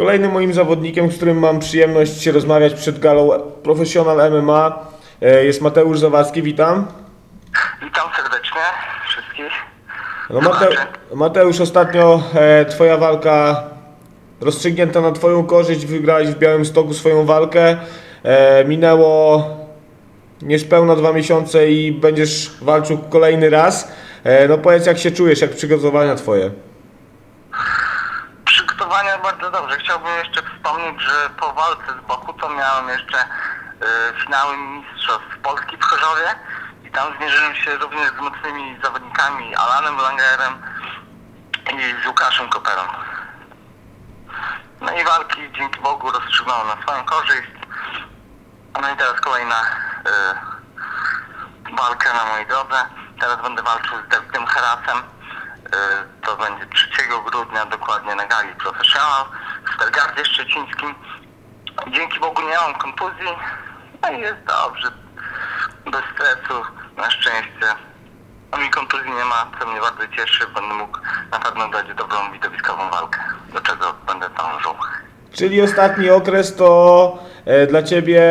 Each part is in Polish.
Kolejnym moim zawodnikiem, z którym mam przyjemność rozmawiać przed galą Professional MMA e, jest Mateusz Zawadzki, witam. Witam serdecznie wszystkich. No Mate, Mateusz, ostatnio e, twoja walka rozstrzygnięta na twoją korzyść, wygrałeś w Białym Stoku swoją walkę. E, minęło niespełna dwa miesiące i będziesz walczył kolejny raz. No powiedz jak się czujesz, jak przygotowania twoje? Dobrze. Chciałbym jeszcze wspomnieć, że po walce z Bokutą miałem jeszcze y, finały Mistrzostw Polski w Chorzowie i tam zmierzyłem się również z mocnymi zawodnikami Alanem Langerem i z Łukaszem Koperą. No i walki dzięki Bogu rozstrzygnąłem na swoją korzyść. No i teraz kolejna y, walka na mojej drodze. Teraz będę walczył z Dawidem Herasem. Y, to będzie 3 grudnia dokładnie na gali Professional w Stargardzie Szczecińskim. Dzięki Bogu nie mam kontuzji. No i jest dobrze. Bez stresu, na szczęście. No mi kontuzji nie ma, co mnie bardzo cieszy. Będę mógł na pewno dać dobrą widowiskową walkę, do czego będę dążył. Czyli ostatni okres to e, dla Ciebie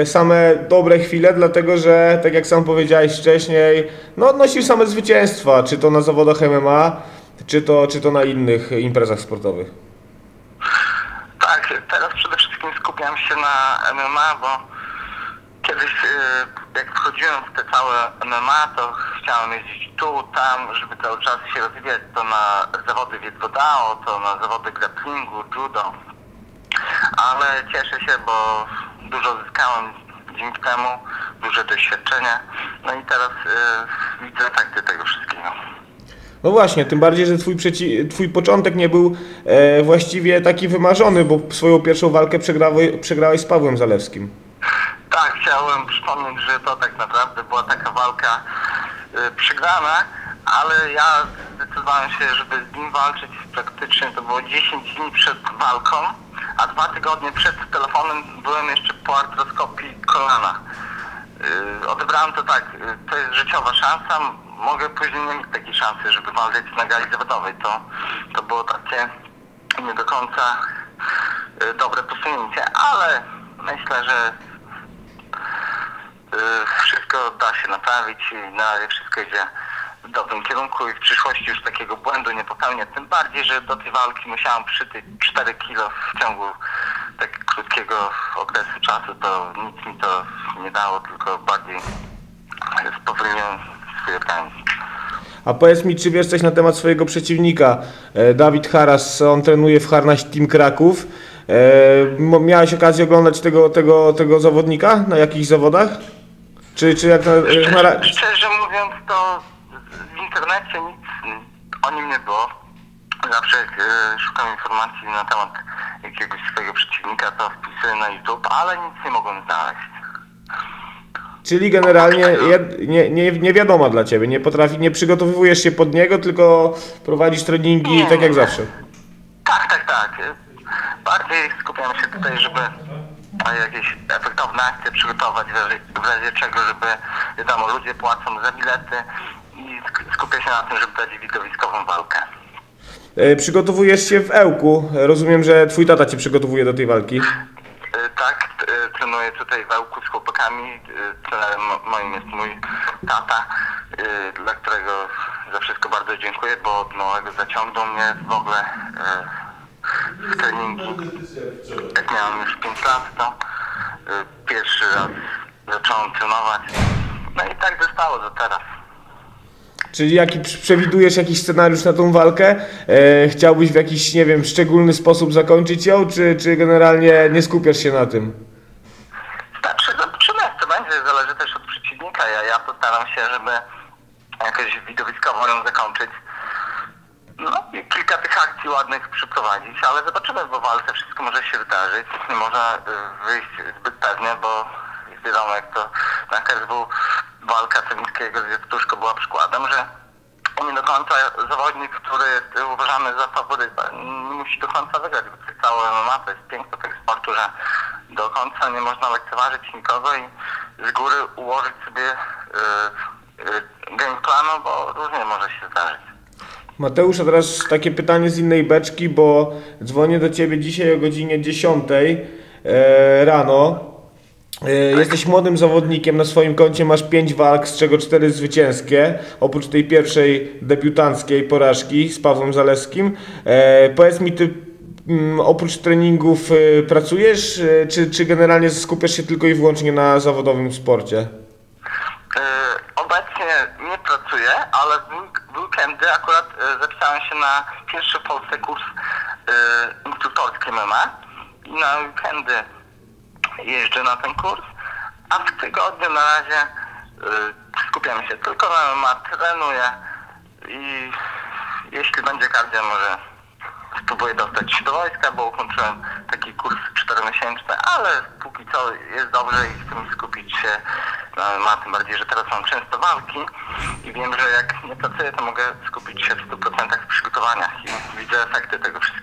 e, same dobre chwile, dlatego że, tak jak sam powiedziałeś wcześniej, no odnosisz same zwycięstwa, czy to na zawodach MMA, czy to, czy to na innych imprezach sportowych. Teraz przede wszystkim skupiam się na MMA, bo kiedyś y, jak wchodziłem w te całe MMA, to chciałem jeździć tu, tam, żeby cały czas się rozwijać, to na zawody Wietwodao, to na zawody grapplingu, judo. Ale cieszę się, bo dużo zyskałem dzięki temu, duże doświadczenie. No i teraz y, widzę efekty tego wszystkiego. No właśnie, tym bardziej, że twój, przeci- twój początek nie był e, właściwie taki wymarzony, bo swoją pierwszą walkę przegrałeś, przegrałeś z Pawłem Zalewskim. Tak, chciałem przypomnieć, że to tak naprawdę była taka walka y, przegrana, ale ja zdecydowałem się, żeby z nim walczyć praktycznie to było 10 dni przed walką, a dwa tygodnie przed telefonem byłem jeszcze po artroskopii kolana. Y, odebrałem to tak, y, to jest życiowa szansa, mogę później nie mieć takiej szansy, żeby walczyć na gali zawodowej. To, to było takie nie do końca y, dobre posunięcie, ale myślę, że y, wszystko da się naprawić i na razie wszystko idzie w dobrym kierunku i w przyszłości już takiego błędu nie popełnię. Tym bardziej, że do tej walki musiałem przytyć 4 kilo w ciągu tak krótkiego okresu czasu, to nic mi to nie dało, tylko bardziej spowolniłem A powiedz mi, czy wiesz coś na temat swojego przeciwnika? E, Dawid Haras, on trenuje w Harnaś Team Kraków. E, miałeś okazję oglądać tego, tego, tego zawodnika na jakichś zawodach? Czy, czy jak na, jak na ra- Szczerze mówiąc, to w internecie nic o nim nie było. Zawsze jak e, szukam informacji na temat jakiegoś swojego przeciwnika, to wpisuję na YouTube, ale nic nie mogłem znaleźć. Czyli generalnie nie, nie, nie wiadoma dla ciebie, nie potrafi, nie przygotowujesz się pod niego, tylko prowadzisz treningi Nie, tak jak nie. zawsze. Tak, tak, tak. Bardziej skupiam się tutaj, żeby jakieś efektowne akcje przygotować, w razie, w razie czego, żeby, wiadomo, ludzie płacą za bilety i sk- skupię się na tym, żeby dać widowiskową walkę. E, Przygotowujesz się w Ełku. Rozumiem, że twój tata cię przygotowuje do tej walki. Tak, e, trenuję tutaj w Ełku z chłopakami. E, Trenerem mo- moim jest mój tata, e, dla którego za wszystko bardzo dziękuję, bo od małego zaciągnął mnie w ogóle w treningi. Jak miałem już 5 lat, to pierwszy raz zacząłem trenować. No i tak zostało do teraz. Czyli jaki pr- przewidujesz jakiś scenariusz na tą walkę? E, chciałbyś w jakiś, nie wiem, szczególny sposób zakończyć ją, czy, czy generalnie nie skupiasz się na tym? Zobaczymy jak to będzie, zależy też od przeciwnika. Ja, ja postaram się, żeby jakoś widowiskowo ją zakończyć. No i kilka tych akcji ładnych przeprowadzić, ale zobaczymy, bo walce wszystko może się wydarzyć. Nie można y, wyjść zbyt pewnie, bo wiadomo jak to na KSW walka Cemińskiego z Jewtuszko była przykładem, że nie do końca zawodnik, który jest uważany za faworyta, nie musi do końca wygrać, bo to jest całe MMA, to jest piękno tego sportu, że do końca nie można lekceważyć nikogo i z góry ułożyć sobie y, y, game planu, bo różnie może się zdarzyć. Mateusz, a teraz takie pytanie z innej beczki, bo dzwonię do ciebie dzisiaj o godzinie 10 e, rano. E, jesteś młodym zawodnikiem, na swoim koncie masz 5 walk, z czego 4 zwycięskie, oprócz tej pierwszej debiutanckiej porażki z Pawłem Zaleskim. E, powiedz mi, ty mm, oprócz treningów e, pracujesz, czy, czy generalnie skupiasz się tylko i wyłącznie na zawodowym sporcie? Obecnie nie pracuję, ale w week- w weekendy akurat zapisałem się na pierwszy w Polsce kurs instruktorski MMA i na weekendy jeżdżę na ten kurs, a w tygodniu na razie yy, skupiam się tylko na MMA, trenuję i jeśli będzie kardio może spróbuję dostać się do wojska, bo ukończyłem taki kurs czteromiesięczny, ale póki co jest dobrze i chcę skupić się na MMA, tym bardziej, że teraz mam często walki i wiem, że jak nie pracuję, to mogę skupić się w 100% w przygotowaniach i widzę efekty tego wszystkiego.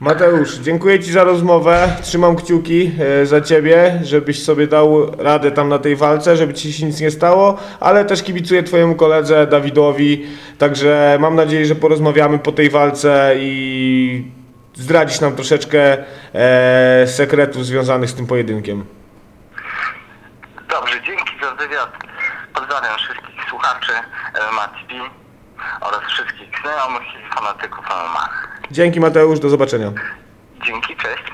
Mateusz, dziękuję Ci za rozmowę. Trzymam kciuki e, za Ciebie, żebyś sobie dał radę tam na tej walce, żeby Ci się nic nie stało, ale też kibicuję Twojemu koledze Dawidowi, także mam nadzieję, że porozmawiamy po tej walce i zdradzisz nam troszeczkę e, sekretów związanych z tym pojedynkiem. Dobrze, dzięki za wywiad. Pozdrawiam wszystkich słuchaczy MMA TV oraz wszystkich znajomych i fanatyków MMA. Dzięki Mateusz, do zobaczenia. Dzięki, cześć.